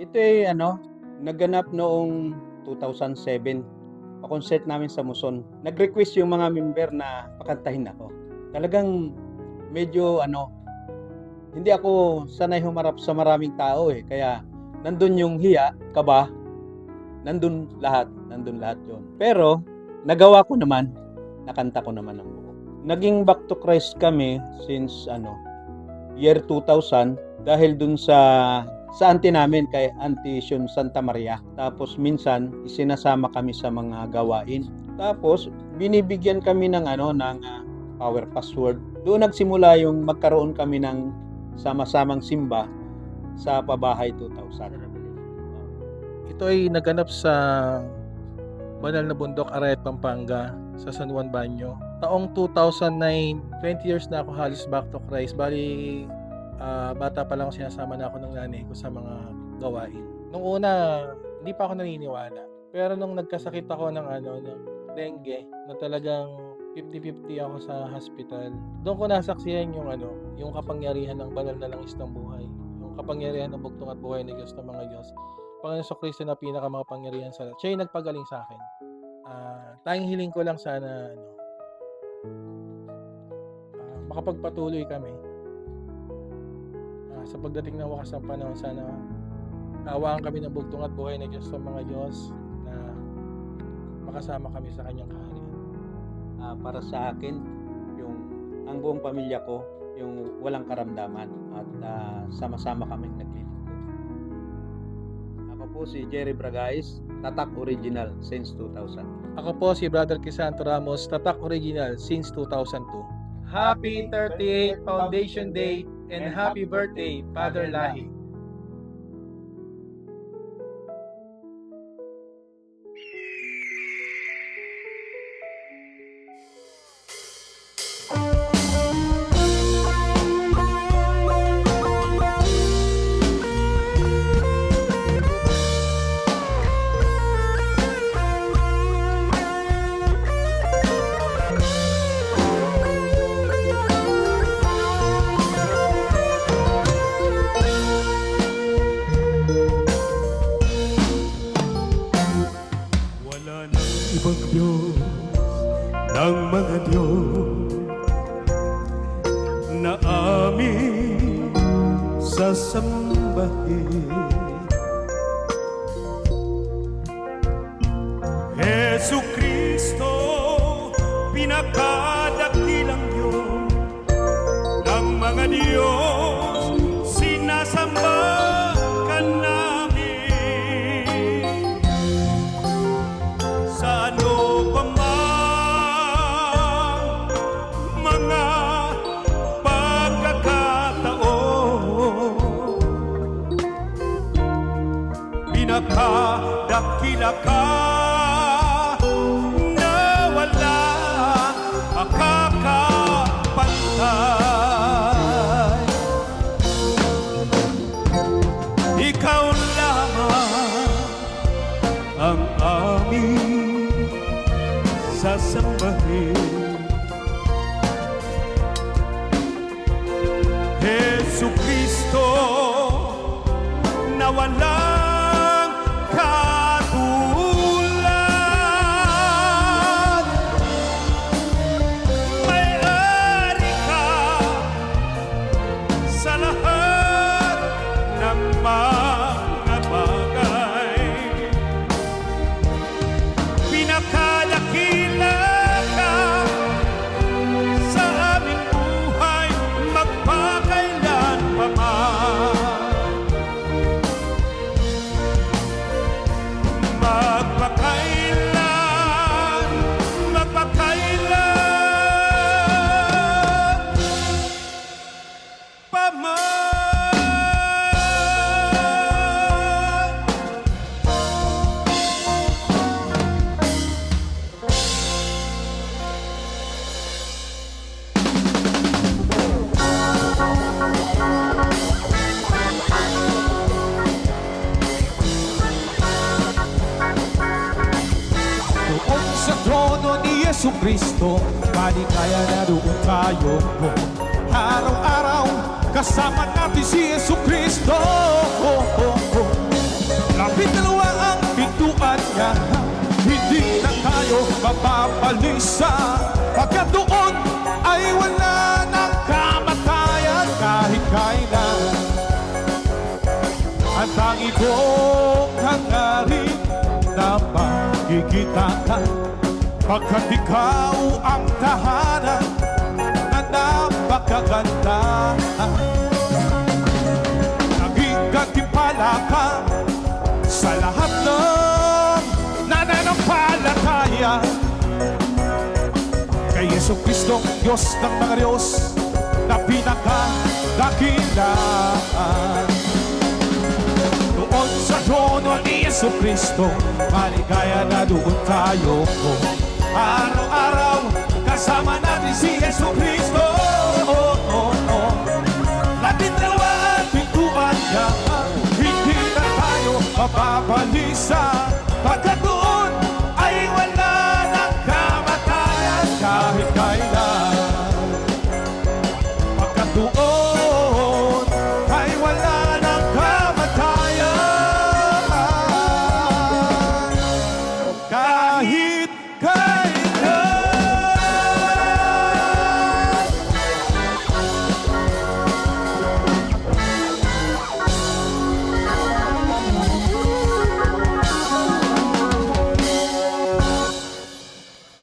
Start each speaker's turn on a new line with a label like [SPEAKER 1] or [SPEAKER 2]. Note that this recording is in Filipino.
[SPEAKER 1] Ito ay ano, naganap noong 2007. Pa-concert namin sa Muson. Nag-request yung mga member na pakantahin ako. Talagang medyo ano, hindi ako sanay humarap sa maraming tao eh. Kaya nandun yung hiya, kaba, nandun lahat, nandun lahat yon. Pero nagawa ko naman, nakanta ko naman ang buo. Naging back to Christ kami since ano, year 2000 dahil dun sa sa auntie namin kay Auntie Shun Santa Maria. Tapos minsan isinasama kami sa mga gawain. Tapos binibigyan kami ng ano ng ah, power password. Doon nagsimula yung magkaroon kami ng sama-samang simba sa Pabahay 2000.
[SPEAKER 2] Ito ay naganap sa Banal na Bundok, Arayat, Pampanga sa San Juan Banyo. Taong 2009, 20 years na ako halos back to Christ. Bali, ah, bata pa lang ako sinasama na ako ng nanay ko sa mga gawain. Nung una, hindi pa ako naniniwala. Pero nung nagkasakit ako ng ano, ng dengue, na talagang 50-50 ako sa hospital. Doon ko nasaksihan yung ano, yung kapangyarihan ng banal na langis ng buhay. Yung kapangyarihan ng bugtong at buhay ng Diyos ng mga Diyos. Panginoon sa Kristo na pinakamakapangyarihan sa lahat. Siya yung nagpagaling sa akin. Ah, tanging hiling ko lang sana ano, ah, makapagpatuloy kami sa pagdating ng wakas ng panahon sana awaan kami ng bugtong at buhay ng Diyos sa mga Diyos na makasama kami sa kanyang kaharian.
[SPEAKER 1] Ah, para sa akin, yung ang buong pamilya ko, yung walang karamdaman at ah, sama-sama kaming naglilingkod. Ako po si Jerry Bragais, Tatak Original since 2000.
[SPEAKER 2] Ako po si Brother Crisanto Ramos, Tatak Original since 2002. Happy 38th Foundation Day and happy birthday, Father Lahi.
[SPEAKER 3] Ng mga Diyos na aming sasambahin. Jesu Kristo, pinakadakilang pinakadakila ka na wala makakapantay ikaw lamang ang aming sasambahin. Jesu Kristo
[SPEAKER 4] Yesu Kristo Maligaya na doon tayo po Araw-araw kasama natin si Yesu Kristo oh, oh, oh. Labing dalawa ang pintuan niya. Hindi na tayo mapapalisa. Pagkat Pagkat ikaw ang tahanan na napakaganda. Naging gantimpala ka sa lahat ng nananampalataya. Kay Yesu Kristong Diyos ng mga Diyos na pinakadakilaan Doon sa trono ni Yesu Kristo Maligaya na doon tayo Araw-araw kasama natin si Yesu Kristo. Oh, oh, oh. Labing dalawa ang pintuan niya. Hindi na tayo mapabalisa